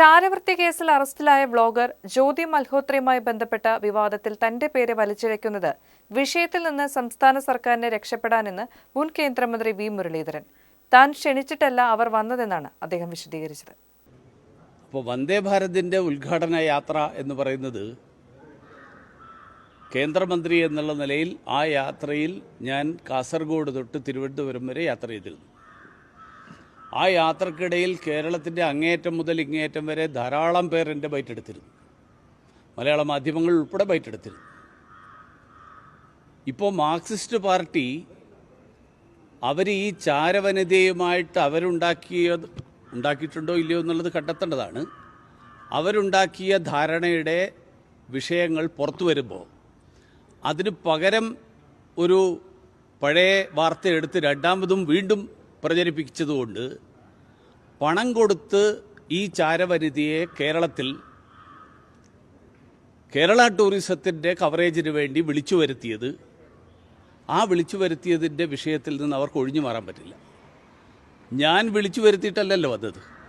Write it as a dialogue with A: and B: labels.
A: ചാരവൃത്തി കേസിൽ അറസ്റ്റിലായ വ്ളോഗർ ജ്യോതി മൽഹോത്രയുമായി ബന്ധപ്പെട്ട വിവാദത്തിൽ തന്റെ പേര് വലിച്ചിഴയ്ക്കുന്നത് വിഷയത്തിൽ നിന്ന് സംസ്ഥാന സർക്കാരിനെ രക്ഷപ്പെടാനെന്ന് മുൻ കേന്ദ്രമന്ത്രി വി മുരളീധരൻ. താൻ ക്ഷണിച്ചിട്ടല്ല അവർ വന്നതെന്നാണ് അദ്ദേഹം വിശദീകരിച്ചത്.
B: അപ്പോൾ വന്ദേ ഭാരതിന്റെ ഉദ്ഘാടന യാത്ര എന്ന് പറയുന്നത് കേന്ദ്രമന്ത്രി എന്നുള്ള നിലയിൽ ആ യാത്രയിൽ ഞാൻ കാസർഗോഡ് തൊട്ട് തിരുവനന്തപുരം വരെ യാത്ര ചെയ്തിരുന്നു. ആ യാത്രക്കിടയിൽ കേരളത്തിന്റെ അങ്ങേയറ്റം മുതൽ ഇങ്ങേയറ്റം വരെ ധാരാളം പേർ എന്റെ ബൈറ്റെടുത്തിരുന്നു മലയാള മാധ്യമങ്ങൾ ഉൾപ്പെടെ ബൈറ്റെടുത്തിരുന്നു ഇപ്പോൾ മാർക്സിസ്റ്റ് പാർട്ടി അവർ ഈ ചാരവനിതയുമായിട്ട് അവരുണ്ടാക്കിയ ഉണ്ടാക്കിയിട്ടുണ്ടോ ഇല്ലയോ എന്നുള്ളത് കണ്ടെത്തേണ്ടതാണ്. അവരുണ്ടാക്കിയ ധാരണയുടെ വിഷയങ്ങൾ പുറത്തു വരുമ്പോൾ അതിന് പകരം ഒരു പഴയ വാർത്ത എടുത്ത് രണ്ടാമതും വീണ്ടും പ്രചരിപ്പിച്ചതുകൊണ്ട് പണം കൊടുത്ത് ഈ ചാരവനിതയെ കേരളത്തിൽ കേരള ടൂറിസത്തിന്റെ കവറേജിന് വേണ്ടി വിളിച്ചു വരുത്തിയത് ആ വിളിച്ചു വരുത്തിയതിന്റെ വിഷയത്തിൽ നിന്ന് അവർക്ക് ഒഴിഞ്ഞു മാറാൻ പറ്റില്ല. ഞാൻ വിളിച്ചു വരുത്തിയിട്ടല്ലല്ലോ വന്നത്.